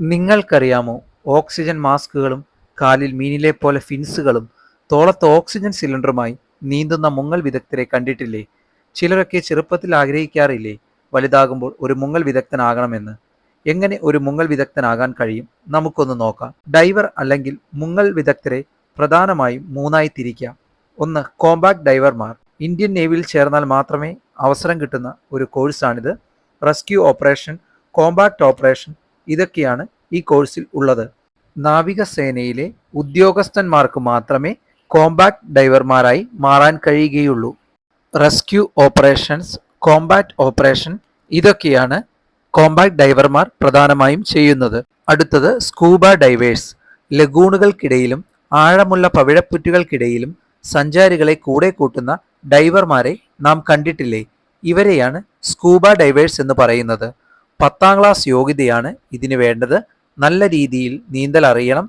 നിങ്ങൾക്കറിയാമോ ഓക്സിജൻ മാസ്കുകളും കാലിൽ മീനിലെ പോലെ ഫിൻസുകളും തോളത്ത് ഓക്സിജൻ സിലിണ്ടറുമായി നീന്തുന്ന മുങ്ങൽ വിദഗ്ധരെ കണ്ടിട്ടില്ലേ? ചിലരൊക്കെ ചെറുപ്പത്തിൽ ആഗ്രഹിക്കാറില്ലേ വലുതാകുമ്പോൾ ഒരു മുങ്ങൽ വിദഗ്ധനാകണമെന്ന്? എങ്ങനെ ഒരു മുങ്ങൽ വിദഗ്ധനാകാൻ കഴിയും? നമുക്കൊന്ന് നോക്കാം. ഡൈവർ അല്ലെങ്കിൽ മുങ്ങൽ വിദഗ്ധരെ പ്രധാനമായും മൂന്നായി തിരിക്കാം. ഒന്ന് കോമ്പാക്ട് ഡൈവർമാർ. ഇന്ത്യൻ നേവിയിൽ ചേർന്നാൽ മാത്രമേ അവസരം കിട്ടുന്ന ഒരു കോഴ്സാണിത്. റെസ്ക്യൂ ഓപ്പറേഷൻ കോമ്പാക്ട് ഓപ്പറേഷൻ ഇതൊക്കെയാണ് ഈ കോഴ്സിൽ ഉള്ളത്. നാവികസേനയിലെ ഉദ്യോഗസ്ഥന്മാർക്ക് മാത്രമേ കോമ്പാക്ട് ഡൈവർമാരായി മാറാൻ കഴിയുകയുള്ളൂ. റെസ്ക്യൂ ഓപ്പറേഷൻസ് കോമ്പാക്ട് ഓപ്പറേഷൻ ഇതൊക്കെയാണ് കോമ്പാക്ട് ഡൈവർമാർ പ്രധാനമായും ചെയ്യുന്നത്. അടുത്തത് സ്കൂബ ഡൈവേഴ്സ് ലഗൂണുകൾക്കിടയിലും ആഴമുള്ള പവിഴപ്പുറ്റുകൾക്കിടയിലും സഞ്ചാരികളെ കൂടെ കൂട്ടുന്ന ഡൈവർമാരെ നാം കണ്ടിട്ടില്ലേ? ഇവരെയാണ് സ്കൂബ ഡൈവേഴ്സ് എന്ന് പറയുന്നത്. പത്താം ക്ലാസ് യോഗ്യതയാണ് ഇതിന് വേണ്ടത്. നല്ല രീതിയിൽ നീന്തൽ അറിയണം.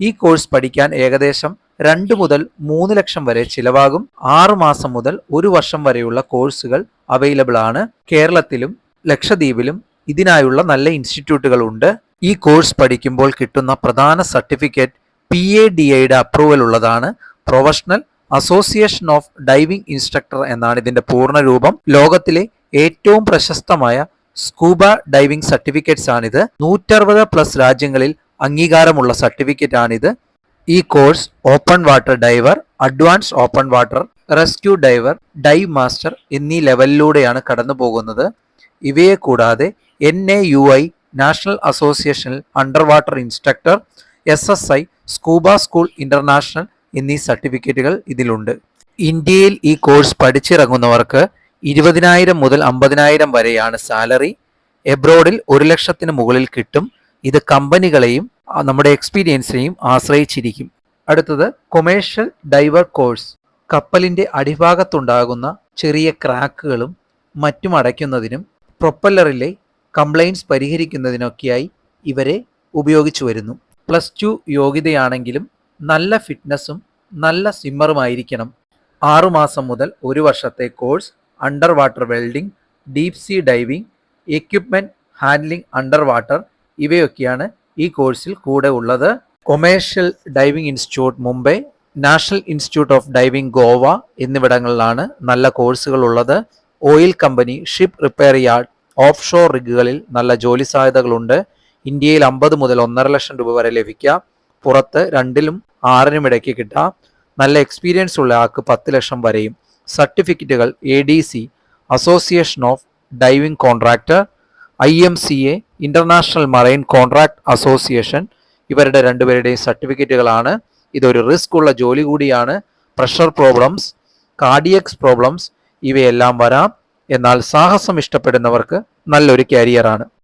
ഈ കോഴ്സ് പഠിക്കാൻ ഏകദേശം രണ്ട് മുതൽ മൂന്ന് ലക്ഷം വരെ ചിലവാകും. ആറ് മാസം മുതൽ ഒരു വർഷം വരെയുള്ള കോഴ്സുകൾ അവൈലബിൾ ആണ്. കേരളത്തിലും ലക്ഷദ്വീപിലും ഇതിനായുള്ള നല്ല ഇൻസ്റ്റിറ്റ്യൂട്ടുകൾ ഉണ്ട്. ഈ കോഴ്സ് പഠിക്കുമ്പോൾ കിട്ടുന്ന പ്രധാന സർട്ടിഫിക്കറ്റ് പി എ ഡി ഐയുടെ അപ്രൂവൽ ഉള്ളതാണ്. Professional association of diving instructor എന്നാണ് ഇതിന്റെ പൂർണ രൂപം. ലോകത്തിലെ ഏറ്റവും പ്രശസ്തമായ സ്കൂബ ഡൈവിംഗ് സർട്ടിഫിക്കറ്റ്സ് ആണിത്. നൂറ്ററുപത് പ്ലസ് രാജ്യങ്ങളിൽ അംഗീകാരമുള്ള സർട്ടിഫിക്കറ്റ് ആണിത്. ഈ course open water diver advance open water rescue diver dive master എന്നീ ലെവലിലൂടെയാണ് കടന്നു പോകുന്നത്. ഇവയെ കൂടാതെ N A U I national അസോസിയേഷനിൽ under water instructor S S I scuba school international എന്നീ സർട്ടിഫിക്കറ്റുകൾ ഇതിലുണ്ട്. ഇന്ത്യയിൽ ഈ കോഴ്സ് പഠിച്ചിറങ്ങുന്നവർക്ക് ഇരുപതിനായിരം മുതൽ അമ്പതിനായിരം വരെയാണ് സാലറി. എബ്രോഡിൽ ഒരു ലക്ഷത്തിന് മുകളിൽ കിട്ടും. ഇത് കമ്പനികളെയും നമ്മുടെ എക്സ്പീരിയൻസിനെയും ആശ്രയിച്ചിരിക്കും. അടുത്തത് കൊമേഴ്ഷ്യൽ ഡൈവർ കോഴ്സ്. കപ്പലിന്റെ അടിഭാഗത്തുണ്ടാകുന്ന ചെറിയ ക്രാക്കുകളും മറ്റും അടയ്ക്കുന്നതിനും പ്രൊപ്പല്ലറിലെ കംപ്ലൈൻസ് പരിഹരിക്കുന്നതിനൊക്കെയായി ഇവരെ ഉപയോഗിച്ചു വരുന്നു. പ്ലസ് ടു യോഗ്യതയാണെങ്കിലും നല്ല ഫിറ്റ്നസ്സും നല്ല സ്വിമ്മറുമായിരിക്കണം ആറുമാസം മുതൽ ഒരു വർഷത്തെ course under water welding deep sea diving equipment handling under water ഇവയൊക്കെയാണ് ഈ കോഴ്സിൽ കൂടെ ഉള്ളത്. Commercial diving institute Mumbai national institute of diving Goa എന്നിവിടങ്ങളിലാണ് നല്ല കോഴ്സുകൾ ഉള്ളത്. Oil company ship repair yard offshore റിഗുകളിൽ നല്ല ജോലി സാധ്യതകളുണ്ട്. ഇന്ത്യയിൽ അമ്പത് മുതൽ ഒന്നര ലക്ഷം രൂപ വരെ ലഭിക്കാം പുറത്ത് രണ്ടിലും ആറിനും ഇടയ്ക്ക് കിട്ടാം നല്ല എക്സ്പീരിയൻസ് ഉള്ള ആൾക്ക് പത്ത് ലക്ഷം വരെയും സർട്ടിഫിക്കറ്റുകൾ A D C association of diving contractor I M C A international marine contract association ഇവരുടെ രണ്ടുപേരുടെയും സർട്ടിഫിക്കറ്റുകളാണ്. ഇതൊരു റിസ്ക് ഉള്ള ജോലി കൂടിയാണ്. പ്രഷർ പ്രോബ്ലംസ് കാർഡിയക്സ് പ്രോബ്ലംസ് ഇവയെല്ലാം വരാം. എന്നാൽ സാഹസം ഇഷ്ടപ്പെടുന്നവർക്ക് നല്ലൊരു കരിയറാണ്.